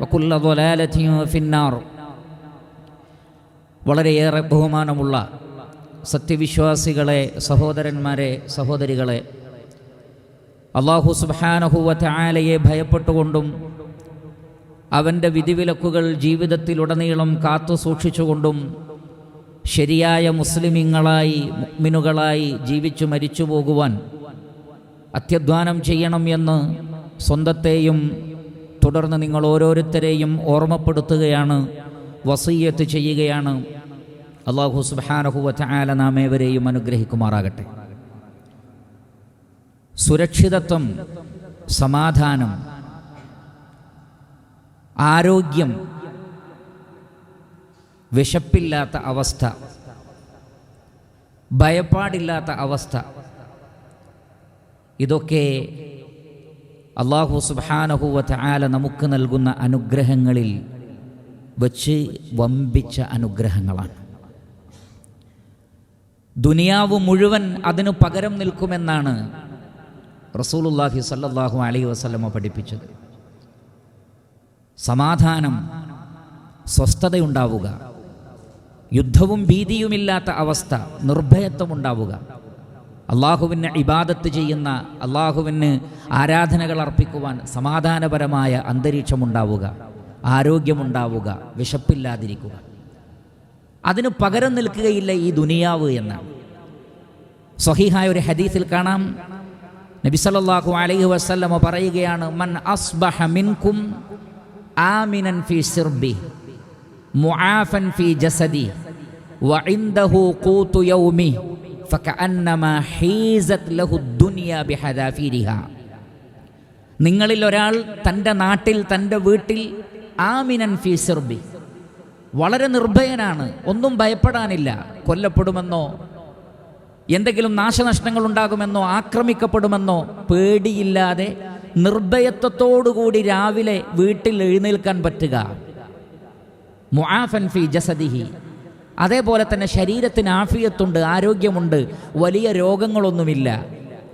വക്കുല്ല ദൊലാലധിഫിന്നാർ വളരെയേറെ ബഹുമാനമുള്ള സത്യവിശ്വാസികളെ സഹോദരന്മാരെ സഹോദരികളെ അള്ളാഹു സുബാനഹുവത്തെ ആലയെ ഭയപ്പെട്ടുകൊണ്ടും അവന്റെ വിധിവിലക്കുകൾ ജീവിതത്തിലുടനീളം കാത്തു സൂക്ഷിച്ചുകൊണ്ടും ശരിയായ മുസ്ലിമിങ്ങളായി മുക്മിനുകളായി ജീവിച്ചു മരിച്ചു പോകുവാൻ അത്യധ്വാനം ചെയ്യണം എന്ന് സ്വന്തത്തെയും തുടർന്ന് നിങ്ങൾ ഓരോരുത്തരെയും ഓർമ്മപ്പെടുത്തുകയാണ് വസീയത്ത് ചെയ്യുകയാണ്. അള്ളാഹു സുബാനഹു ആല നാം ഏവരെയും അനുഗ്രഹിക്കുമാറാകട്ടെ. സുരക്ഷിതത്വം സമാധാനം ആരോഗ്യം വിശപ്പില്ലാത്ത അവസ്ഥ ഭയപ്പാടില്ലാത്ത അവസ്ഥ ഇതൊക്കെ അള്ളാഹു സുബാനഹുവത്ത് ആല നമുക്ക് നൽകുന്ന അനുഗ്രഹങ്ങളിൽ വച്ച് വമ്പിച്ച അനുഗ്രഹങ്ങളാണ്. ദുനിയാവ് മുഴുവൻ അതിനു പകരം നിൽക്കുമെന്നാണ് റസൂലുല്ലാഹി സല്ലാഹു അലൈ വസ്ലമ പഠിപ്പിച്ചത്. സമാധാനം സ്വസ്ഥതയുണ്ടാവുക. യുദ്ധവും ഭീതിയുമില്ലാത്ത അവസ്ഥ നിർഭയത്വമുണ്ടാവുക. അള്ളാഹുവിന് ഇബാദത്ത് ചെയ്യുന്ന അള്ളാഹുവിന് ആരാധനകൾ അർപ്പിക്കുവാൻ സമാധാനപരമായ അന്തരീക്ഷമുണ്ടാവുക ആരോഗ്യമുണ്ടാവുക വിശപ്പില്ലാതിരിക്കുക. അതിന് പകരം നിൽക്കുകയില്ല ഈ ദുനിയാവ് എന്ന്. സ്വഹീഹായ ഒരു ഹദീസിൽ കാണാം. നബി സല്ലല്ലാഹു അലൈഹി വസ്ല്ലമ പറയുകയാണ് മൻ അസ്ബഹ മിൻകും ആമിനൻ ഫി സിർബി മുആഫൻ ഫി ജസദി വഇൻദഹു ഖൂതു യൗമി നിങ്ങളിൽ ഒരാൾ തന്റെ നാട്ടിൽ തന്റെ വീട്ടിൽ ആമിനൻ ഫീസർബി സിർബി. വളരെ നിർഭയനാണ് ഒന്നും ഭയപ്പെടാനില്ല. കൊല്ലപ്പെടുമെന്നോ എന്തെങ്കിലും നാശനഷ്ടങ്ങൾ ഉണ്ടാകുമെന്നോ ആക്രമിക്കപ്പെടുമെന്നോ പേടിയില്ലാതെ നിർഭയത്വത്തോടുകൂടി രാവിലെ വീട്ടിൽ എഴുന്നേൽക്കാൻ പറ്റുക. മുആഫൻ ഫി ജസദിഹി. അതേപോലെ തന്നെ ശരീരത്തിന് ആഫിയത്തുണ്ട് ആരോഗ്യമുണ്ട് വലിയ രോഗങ്ങളൊന്നുമില്ല.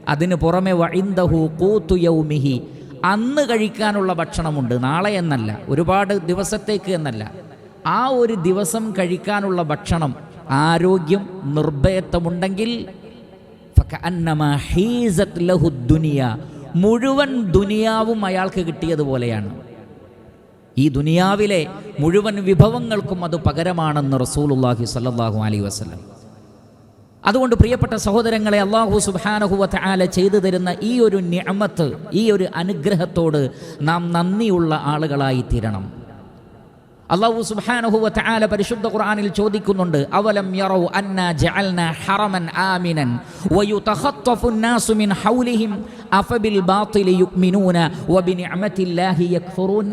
അതിന് പുറമെ വഴിന്തഹു കൂത്തു യൗമിഹി. അന്ന് കഴിക്കാനുള്ള ഭക്ഷണമുണ്ട് നാളെ എന്നല്ല ഒരുപാട് ദിവസത്തേക്ക് എന്നല്ല. ആ ഒരു ദിവസം കഴിക്കാനുള്ള ഭക്ഷണം ആരോഗ്യം നിർഭയത്വമുണ്ടെങ്കിൽ മുഴുവൻ ദുനിയാവും അയാൾക്ക് കിട്ടിയതുപോലെയാണ്. ഈ ദുനിയാവിലെ മുഴുവൻ വിഭവങ്ങൾക്കും അത് പകരമാണെന്ന് റസൂലുല്ലാഹി സല്ലാഹു അലൈ വസ്ലം അതുകൊണ്ട് പ്രിയപ്പെട്ട സഹോദരങ്ങളെ അള്ളാഹു സുബാനഹുവത്ത് ആല ചെയ്തു തരുന്ന ഈ ഒരു ഞമത്ത് ഈ ഒരു അനുഗ്രഹത്തോട് നാം നന്ദിയുള്ള ആളുകളായി തീരണം അള്ളാഹു സുബ്ഹാനഹുവ തആല പരിശുദ്ധ ഖുർആനിൽ ചോദിക്കുന്നുണ്ട് അവലം യറൗ അന്നാ ജഅൽന ഹറമൻ ആമിനൻ വയുതഖത്തഫു الناس മിൻ ഹൗലിഹിം അഫബിൽ ബാത്തിലി യുഅ്മിനൂന വബിനിഅമത്തില്ലാഹി യക്ഫുറൂൻ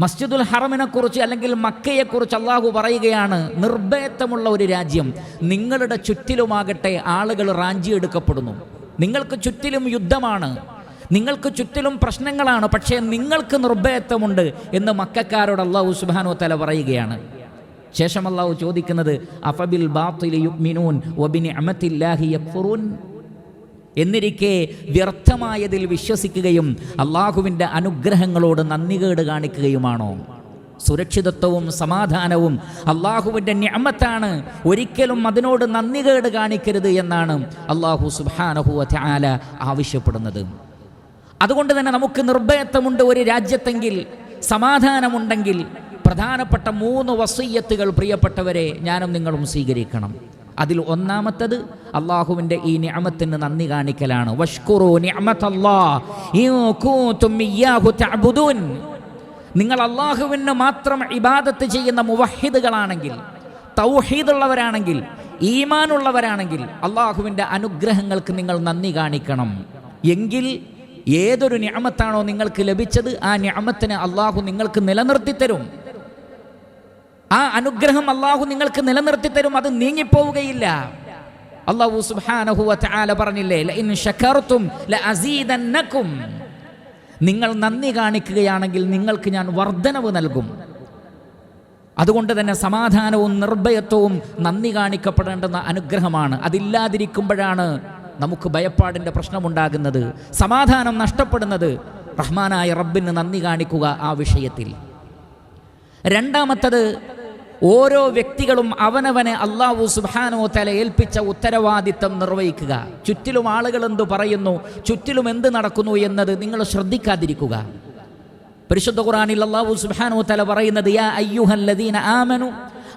മസ്ജിദുൽ ഹറമിനെ കുറിച്ച് അല്ലെങ്കിൽ മക്കയെ കുറിച്ച് അള്ളാഹു പറയുകയാണ് നിർഭയത്വമുള്ള ഒരു രാജ്യം. നിങ്ങളുടെ ചുറ്റിലുമാകട്ടെ ആളുകൾ റാഞ്ചിയെടുക്കപ്പെടുന്നു നിങ്ങൾക്ക് ചുറ്റിലും യുദ്ധമാണ്. നിങ്ങൾക്ക് ചുറ്റിലും പ്രശ്നങ്ങളാണ്. പക്ഷേ നിങ്ങൾക്ക് നിർഭയത്വമുണ്ട് എന്ന് മക്കാരോട് അള്ളാഹു സുബാനു തല പറയുകയാണ്. ശേഷം അള്ളാഹു ചോദിക്കുന്നത് അഫബിൽ എന്നിരിക്കെ വ്യർത്ഥമായതിൽ വിശ്വസിക്കുകയും അള്ളാഹുവിന്റെ അനുഗ്രഹങ്ങളോട് നന്ദികേട് കാണിക്കുകയുമാണോ? സുരക്ഷിതത്വവും സമാധാനവും അള്ളാഹുവിന്റെ ഞമ്മത്താണ് ഒരിക്കലും അതിനോട് നന്ദികേട് കാണിക്കരുത് എന്നാണ് അള്ളാഹു സുബാനഹുവ ആല ആവശ്യപ്പെടുന്നത്. അതുകൊണ്ട് തന്നെ നമുക്ക് നിർഭയത്വമുണ്ട് ഒരു രാജ്യത്തെങ്കിൽ സമാധാനമുണ്ടെങ്കിൽ പ്രധാനപ്പെട്ട മൂന്ന് വസയ്യത്തുകൾ പ്രിയപ്പെട്ടവരെ ഞാനും നിങ്ങളും സ്വീകരിക്കണം. അതിൽ ഒന്നാമത്തത് അള്ളാഹുവിന്റെ ഈ നിഅമത്തിന് നന്ദി കാണിക്കലാണ്. വഷ്കുറു നിങ്ങൾ അള്ളാഹുവിന് മാത്രം ഇബാദത്ത് ചെയ്യുന്ന മുവഹിദുകളാണെങ്കിൽ തൗഹീദുള്ളവരാണെങ്കിൽ ഈമാനുള്ളവരാണെങ്കിൽ അള്ളാഹുവിന്റെ അനുഗ്രഹങ്ങൾക്ക് നിങ്ങൾ നന്ദി കാണിക്കണം. എങ്കിൽ ഏതൊരു ഞാമത്താണോ നിങ്ങൾക്ക് ലഭിച്ചത് ആ ഞാമത്തിന് അള്ളാഹു നിങ്ങൾക്ക് നിലനിർത്തി തരും ആ അനുഗ്രഹം അള്ളാഹു നിങ്ങൾക്ക് നിലനിർത്തി തരും അത് നീങ്ങിപ്പോവുകയില്ല. അള്ളാഹു സുബ്ഹാനഹു വതആല പറഞ്ഞില്ലേ ശകർതും ലഅസീദന്നകും നിങ്ങൾ നന്ദി കാണിക്കുകയാണെങ്കിൽ നിങ്ങൾക്ക് ഞാൻ വർധനവ് നൽകും. അതുകൊണ്ട് തന്നെ സമാധാനവും നിർഭയത്വവും നന്ദി കാണിക്കപ്പെടേണ്ടുന്ന അനുഗ്രഹമാണ്. അതില്ലാതിരിക്കുമ്പോഴാണ് നമുക്ക് ഭയപ്പാടിന്റെ പ്രശ്നമുണ്ടാകുന്നത് സമാധാനം നഷ്ടപ്പെടുന്നത്. റഹ്മാനായ റബ്ബിന് നന്ദി കാണിക്കുക ആ വിഷയത്തിൽ. രണ്ടാമത്തത് ഓരോ വ്യക്തികളും അവനവനെ അള്ളാഹു സുബാനോ തല ഏൽപ്പിച്ച ഉത്തരവാദിത്തം നിർവഹിക്കുക. ചുറ്റിലും ആളുകൾ എന്തു പറയുന്നു ചുറ്റിലും എന്ത് നടക്കുന്നു എന്നത് നിങ്ങൾ ശ്രദ്ധിക്കാതിരിക്കുക. പരിശുദ്ധ ഖുറാനിൽ അള്ളാഹു സുബ്ഹാനഹു തല പറയുന്നത് യാ അയ്യുഹല്ലദീന ആമനു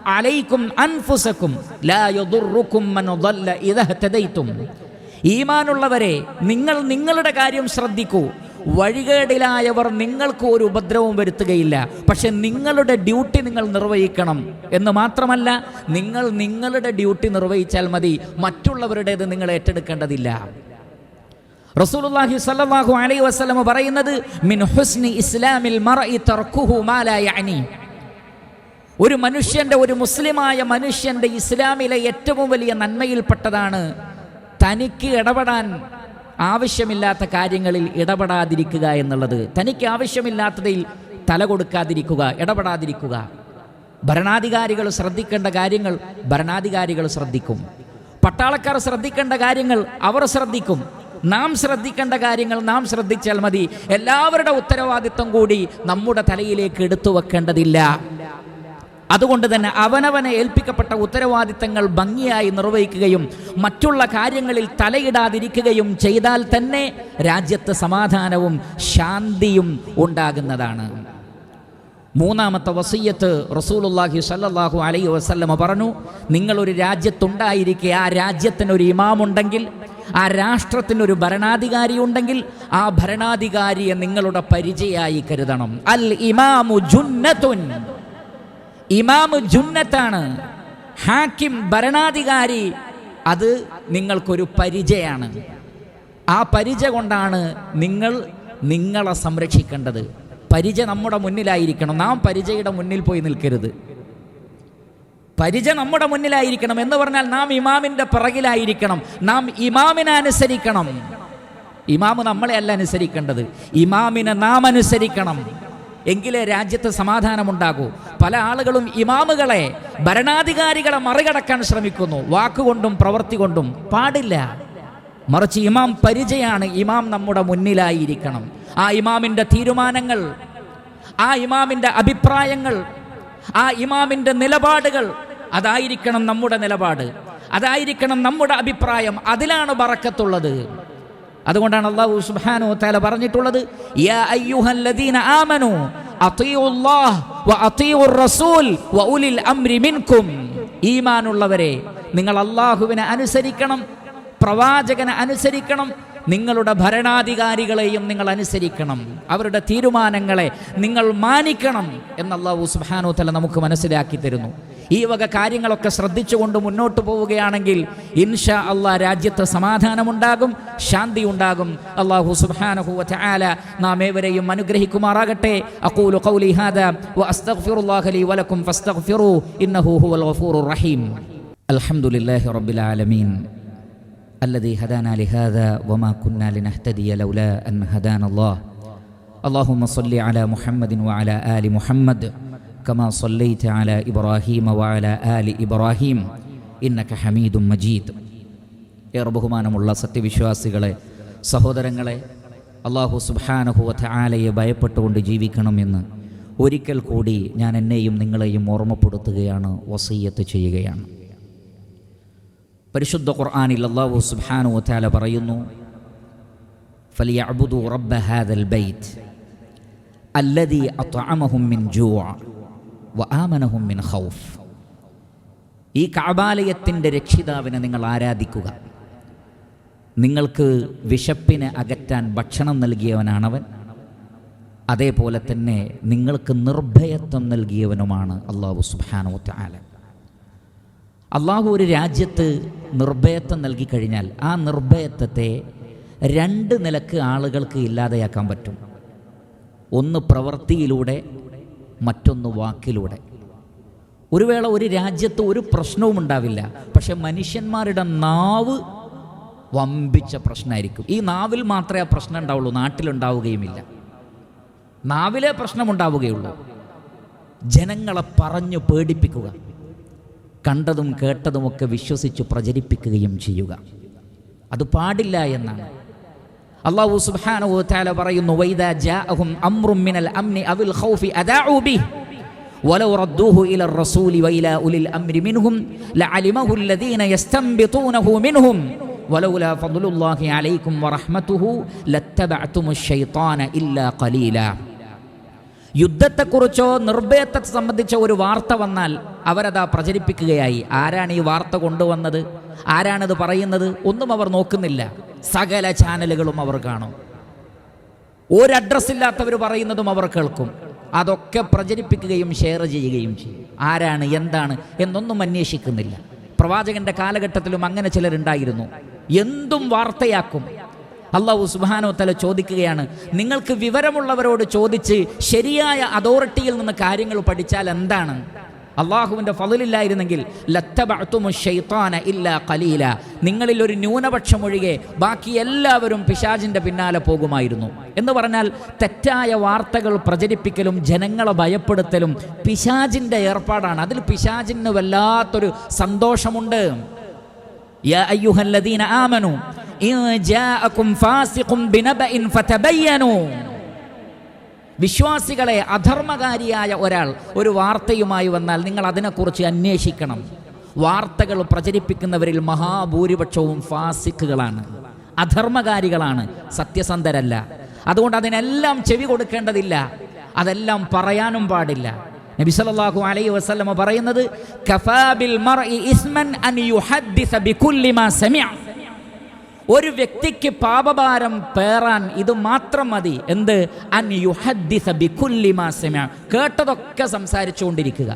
അലൈക്കും അൻഫുസക്കും ലാ ഈമാനുള്ളവരെ നിങ്ങൾ നിങ്ങളുടെ കാര്യം ശ്രദ്ധിക്കൂ. വഴികേടിലായവർ നിങ്ങൾക്ക് ഒരു ഉപദ്രവവും വരുത്തുകയില്ല. പക്ഷെ നിങ്ങളുടെ ഡ്യൂട്ടി നിങ്ങൾ നിർവഹിക്കണം. എന്ന് മാത്രമല്ല നിങ്ങൾ നിങ്ങളുടെ ഡ്യൂട്ടി നിർവഹിച്ചാൽ മതി. മറ്റുള്ളവരുടേത് നിങ്ങൾ ഏറ്റെടുക്കേണ്ടതില്ല. റസൂലുള്ളാഹി സ്വല്ലല്ലാഹു അലൈഹി വസല്ലം പറയുന്നത് മിൻ ഹുസ്നി ഇസ്ലാമിൽ മർഇ തർക്കുഹു മാ ലാ യഅനി. ഒരു മനുഷ്യന്റെ ഒരു മുസ്ലിമായ മനുഷ്യന്റെ ഇസ്ലാമിലെ ഏറ്റവും വലിയ നന്മയിൽപ്പെട്ടതാണ് തനിക്ക് ഇടപെടാൻ ആവശ്യമില്ലാത്ത കാര്യങ്ങളിൽ ഇടപെടാതിരിക്കുക എന്നുള്ളത്. തനിക്ക് ആവശ്യമില്ലാത്തതിൽ തല കൊടുക്കാതിരിക്കുക ഇടപെടാതിരിക്കുക. ഭരണാധികാരികൾ ശ്രദ്ധിക്കേണ്ട കാര്യങ്ങൾ ഭരണാധികാരികൾ ശ്രദ്ധിക്കും. പട്ടാളക്കാർ ശ്രദ്ധിക്കേണ്ട കാര്യങ്ങൾ അവർ ശ്രദ്ധിക്കും. നാം ശ്രദ്ധിക്കേണ്ട കാര്യങ്ങൾ നാം ശ്രദ്ധിച്ചാൽ മതി. എല്ലാവരുടെ ഉത്തരവാദിത്വം കൂടി നമ്മുടെ തലയിലേക്ക് എടുത്തു വെക്കേണ്ടതില്ല അതുകൊണ്ട് തന്നെ അവനവനെ ഏൽപ്പിക്കപ്പെട്ട ഉത്തരവാദിത്തങ്ങൾ ഭംഗിയായി നിർവഹിക്കുകയും മറ്റുള്ള കാര്യങ്ങളിൽ തലയിടാതിരിക്കുകയും ചെയ്താൽ തന്നെ രാജ്യത്ത് സമാധാനവും ശാന്തിയും ഉണ്ടാകുന്നതാണ്. മൂന്നാമത്തെ വസയ്യത്ത് റസൂലുള്ളാഹി സല്ലാഹു അലൈഹി വസല്ലമ പറഞ്ഞു നിങ്ങളൊരു രാജ്യത്തുണ്ടായിരിക്കെ ആ രാജ്യത്തിനൊരു ഇമാമുണ്ടെങ്കിൽ ആ രാഷ്ട്രത്തിനൊരു ഭരണാധികാരി ഉണ്ടെങ്കിൽ ആ ഭരണാധികാരിയെ നിങ്ങളുടെ പരിചയമായി കരുതണം. അൽ ഇമാമു ജുന്നത്തുൻ. ഇമാമ് ജുന്നത്താണ്. ഹാക്കിം ഭരണാധികാരി അത് നിങ്ങൾക്കൊരു പരിചയമാണ് ആ പരിചയ കൊണ്ടാണ് നിങ്ങൾ നിങ്ങളെ സംരക്ഷിക്കേണ്ടത്. പരിചയ നമ്മുടെ മുന്നിലായിരിക്കണം. നാം പരിചയയുടെ മുന്നിൽ പോയി നിൽക്കരുത്. പരിച നമ്മുടെ മുന്നിലായിരിക്കണം എന്ന് പറഞ്ഞാൽ നാം ഇമാമിന്റെ പിറകിലായിരിക്കണം. നാം ഇമാമിനെ അനുസരിക്കണം. ഇമാമ് നമ്മളെ അല്ല അനുസരിക്കേണ്ടത്. ഇമാമിനെ നാം അനുസരിക്കണം. എങ്കിലേ രാജ്യത്ത് സമാധാനമുണ്ടാകൂ. പല ആളുകളും ഇമാമുകളെ ഭരണാധികാരികളെ മറികടക്കാൻ ശ്രമിക്കുന്നു. വാക്കുകൊണ്ടും പ്രവൃത്തി കൊണ്ടും പാടില്ല. മറിച്ച് ഇമാം പരിചയമാണ് ഇമാം നമ്മുടെ മുന്നിലായിരിക്കണം. ആ ഇമാമിന്റെ തീരുമാനങ്ങൾ ആ ഇമാമിന്റെ അഭിപ്രായങ്ങൾ ആ ഇമാമിന്റെ നിലപാടുകൾ അതായിരിക്കണം നമ്മുടെ നിലപാട്. അതായിരിക്കണം നമ്മുടെ അഭിപ്രായം. അതിലാണ് ബറക്കത്തുള്ളത്. അതുകൊണ്ടാണ് അള്ളാഹു സുബാനു തല പറഞ്ഞിട്ടുള്ളത് ഈമാനുള്ളവരെ നിങ്ങൾ അള്ളാഹുവിനെ അനുസരിക്കണം പ്രവാചകനെ അനുസരിക്കണം നിങ്ങളുടെ ഭരണാധികാരികളെയും നിങ്ങൾ അനുസരിക്കണം. അവരുടെ തീരുമാനങ്ങളെ നിങ്ങൾ മാനിക്കണം എന്ന് അള്ളാഹു തആല നമുക്ക് മനസ്സിലാക്കി തരുന്നു. ഈ വക കാര്യങ്ങളൊക്കെ ശ്രദ്ധിച്ചുകൊണ്ട് മുന്നോട്ട് പോവുകയാണെങ്കിൽ ഇൻഷാ അള്ളാഹ് രാജ്യത്ത് സമാധാനമുണ്ടാകും ശാന്തി ഉണ്ടാകും. അള്ളാഹു സുബ്ഹാനഹു തആല നാം ഏവരെയും അനുഗ്രഹിക്കുമാറാകട്ടെ. അഖൂലു ഖൗലി ഹാദാ വഅസ്തഗ്ഫിറുല്ലാഹ ലി വലക്കും ഫസ്തഗ്ഫിറൂ ഇന്നഹു ഹുവൽ ഗഫൂറുർ റഹീം. അൽഹംദുലില്ലാഹി റബ്ബിൽ ആലമീൻ. الذي هدانا لهذا وما كنا لنهتدي لولا أن هدانا الله اللهم صل على محمد وعلى آل محمد كما صليت على إبراهيم وعلى آل إبراهيم إنك حميد مجيد ഏറെ ബഹുമാനമുള്ള സത്യവിശ്വാസികളെ സഹോദരങ്ങളെ അള്ളാഹു സുബാനഹുവ ആലയെ ഭയപ്പെട്ടുകൊണ്ട് ജീവിക്കണമെന്ന് ഒരിക്കൽ കൂടി ഞാൻ എന്നെയും നിങ്ങളെയും ഓർമ്മപ്പെടുത്തുകയാണ് വസയ്യത്ത് ചെയ്യുകയാണ് പരിശുദ്ധ ഖുർആാനിൽ അള്ളാഹു സുബ്ഹാനു താല പറയുന്നു ഫലിയഅ്ബുദു റബ്ബ ഹാദൽ ബൈത്ത് അല്ലദീ അത്അമഹും മിൻ ജൂഅ വആമനഹും മിൻ ഖൗഫ്. ഈ കാബാലയത്തിന്റെ രക്ഷിതാവിനെ നിങ്ങൾ ആരാധിക്കുക. നിങ്ങൾക്ക് വിശപ്പിനെ അകറ്റാൻ ഭക്ഷണം നൽകിയവനാണവൻ. അതേപോലെ തന്നെ നിങ്ങൾക്ക് നിർഭയത്വം നൽകിയവനുമാണ് അള്ളാഹു സുബാനോ ആല അള്ളാഹു ഒരു രാജ്യത്ത് നിർഭയത്വം നൽകി കഴിഞ്ഞാൽ ആ നിർഭയത്വത്തെ രണ്ട് നിലയ്ക്ക് ആളുകൾക്ക് ഇല്ലാതെയാക്കാൻ പറ്റും. ഒന്ന് പ്രവൃത്തിയിലൂടെ മറ്റൊന്ന് വാക്കിലൂടെ. ഒരു വേള ഒരു രാജ്യത്ത് ഒരു പ്രശ്നവും ഉണ്ടാവില്ല. പക്ഷെ മനുഷ്യന്മാരുടെ നാവ് വമ്പിച്ച പ്രശ്നമായിരിക്കും. ഈ നാവിൽ മാത്രമേ ആ പ്രശ്നം ഉണ്ടാവുള്ളൂ. നാട്ടിലുണ്ടാവുകയുമില്ല. നാവിലെ പ്രശ്നമുണ്ടാവുകയുള്ളൂ. ജനങ്ങളെ പറഞ്ഞു പേടിപ്പിക്കുക. കണ്ടതും കേട്ടതുമൊക്കെ വിശ്വസിച്ച് പ്രചരിപ്പിക്കുകയും ചെയ്യുക അത് പാടില്ല എന്നാണ് അള്ളാഹു സുബ്ഹാനഹു വതആല പറയുന്നു വൈദാ ജാഅഹും അംറും മിനൽ അംനി അവിൽ ഖൗഫി അദാഉ ബിഹി ولو ردوه إلى الرسول وإلى أولي الأمر منهم لعلمه الذين يستنبطونه منهم ولولا فضل الله عليكم ورحمته لاتبعتم الشيطان إلا قليلا യുദ്ധത്തെക്കുറിച്ചോ നിർഭയത്തെ സംബന്ധിച്ച ഒരു വാർത്ത വന്നാൽ അവരതാ പ്രചരിപ്പിക്കുകയായി. ആരാണ് ഈ വാർത്ത കൊണ്ടുവന്നത്? ആരാണിത് പറയുന്നത്? ഒന്നും അവർ നോക്കുന്നില്ല. സകല ചാനലുകളും അവർ കാണും. ഒരു അഡ്രസ് ഇല്ലാത്തവർ പറയുന്നതും അവർ കേൾക്കും. അതൊക്കെ പ്രചരിപ്പിക്കുകയും ഷെയർ ചെയ്യുകയും ചെയ്യും. ആരാണ്? എന്താണ്? എന്നൊന്നും അന്വേഷിക്കുന്നില്ല. പ്രവാചകന്റെ കാലഘട്ടത്തിലും അങ്ങനെ ചിലരുണ്ടായിരുന്നു. എന്തും വാർത്തയാക്കും. അള്ളാഹു സുബാനോ തല ചോദിക്കുകയാണ് നിങ്ങൾക്ക് വിവരമുള്ളവരോട് ചോദിച്ച് ശരിയായ അതോറിറ്റിയിൽ നിന്ന് കാര്യങ്ങൾ പഠിച്ചാൽ എന്താണ്? അള്ളാഹുവിന്റെ ഫതിലില്ലായിരുന്നെങ്കിൽ കലീല നിങ്ങളിൽ ഒരു ന്യൂനപക്ഷം ഒഴികെ ബാക്കി എല്ലാവരും പിശാജിന്റെ പിന്നാലെ പോകുമായിരുന്നു. എന്ന് പറഞ്ഞാൽ തെറ്റായ വാർത്തകൾ പ്രചരിപ്പിക്കലും ജനങ്ങളെ ഭയപ്പെടുത്തലും പിശാജിന്റെ ഏർപ്പാടാണ്. അതിൽ പിശാജിന് വല്ലാത്തൊരു സന്തോഷമുണ്ട്. യാ الذين آمنوا إن جاءكم فاسق بنبأ فتبينوا വിശ്വാസികളെ അധർമ്മകാരിയായ ഒരാൾ ഒരു വാർത്തയുമായി വന്നാൽ നിങ്ങൾ അതിനെക്കുറിച്ച് അന്വേഷിക്കണം. വാർത്തകൾ പ്രചരിപ്പിക്കുന്നവരിൽ മഹാഭൂരിപക്ഷവും ഫാസിക്കുകളാണ് അധർമ്മകാരികളാണ് സത്യസന്ധരല്ല. അതുകൊണ്ട് അതിനെല്ലാം ചെവി കൊടുക്കേണ്ടതില്ല. അതെല്ലാം പറയാനും പാടില്ല. നബി സല്ലല്ലാഹു അലൈഹി വസല്ലമ പറയുന്നത് കഫാബിൽ മർഇ ഇസ്മൻ അൻ യുഹദ്ദിസ ബികുല്ലി മാ സമിഅ ഒരു വ്യക്തിക്ക് പാപഭാരം പേറാൻ ഇത് മാത്രം മതി. എന്ത്? അൻ യുഹദ്ദിസ ബികുല്ലി മാ സമിഅ കേട്ടതൊക്കെ സംസാരിച്ചുകൊണ്ടിരിക്കുക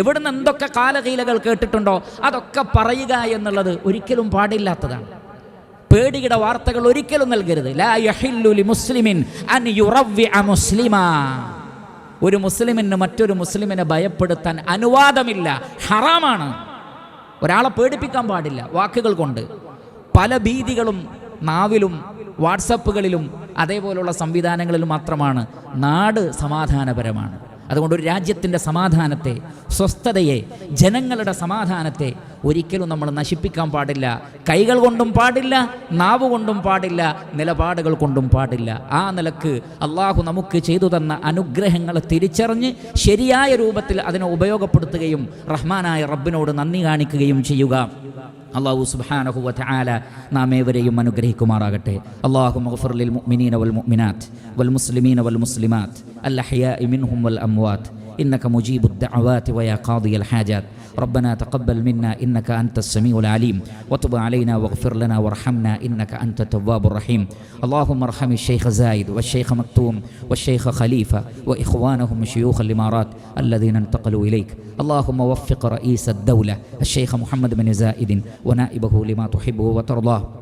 എവിടുന്ന് എന്തൊക്കെ കാലകീലകൾ കേട്ടിട്ടുണ്ടോ അതൊക്കെ പറയുക എന്നുള്ളത് ഒരിക്കലും പാടില്ലാത്തതാണ്. പേടിയുടെ വാർത്തകൾ ഒരിക്കലും നൽകരുത്. ലാ യഹില്ലു ലി മുസ്ലിമിൻ അൻ യുറവ്വിഅ മുസ്ലിമാ ഒരു മുസ്ലിമിന് മറ്റൊരു മുസ്ലിമിനെ ഭയപ്പെടുത്താൻ അനുവാദമില്ല. ഹറാമാണ്. ഒരാളെ പേടിപ്പിക്കാൻ പാടില്ല. വാക്കുകൾ കൊണ്ട്. പല ഭീതികളും നാവിലും വാട്സപ്പുകളിലും അതേപോലുള്ള സംവിധാനങ്ങളിലും മാത്രമാണ്. നാട് സമാധാനപരമാണ്. അതുകൊണ്ട് ഒരു രാജ്യത്തിന്റെ സമാധാനത്തെ സ്വസ്ഥതയെ ജനങ്ങളുടെ സമാധാനത്തെ ഒരിക്കലും നമ്മൾ നശിപ്പിക്കാൻ പാടില്ല. കൈകൾ കൊണ്ടും പാടില്ല നാവ് കൊണ്ടും പാടില്ല നിലപാടുകൾ കൊണ്ടും പാടില്ല. ആ നിലയ്ക്ക് അള്ളാഹു നമുക്ക് ചെയ്തു തന്ന അനുഗ്രഹങ്ങൾ തിരിച്ചറിഞ്ഞ് ശരിയായ രൂപത്തിൽ അതിനെ ഉപയോഗപ്പെടുത്തുകയും റഹ്മാനായ റബ്ബിനോട് നന്ദി കാണിക്കുകയും ചെയ്യുക. الله سبحانه وتعالى نام ايوري يمنو غريه كمارا اللهم اغفر للمؤمنين والمؤمنات والمسلمين والمسلمات الأحياء منهم والأموات إنك مجيب الدعوات ويا قاضي الحاجات ربنا تقبل منا إنك أنت السميع العليم. وتب علينا واغفر لنا وارحمنا إنك أنت التواب الرحيم. اللهم ارحم الشيخ زايد والشيخ مكتوم والشيخ خليفة وإخوانهم شيوخ الإمارات الذين انتقلوا إليك. اللهم وفق رئيس الدولة الشيخ محمد بن زائد ونائبه لما تحبه وترضاه.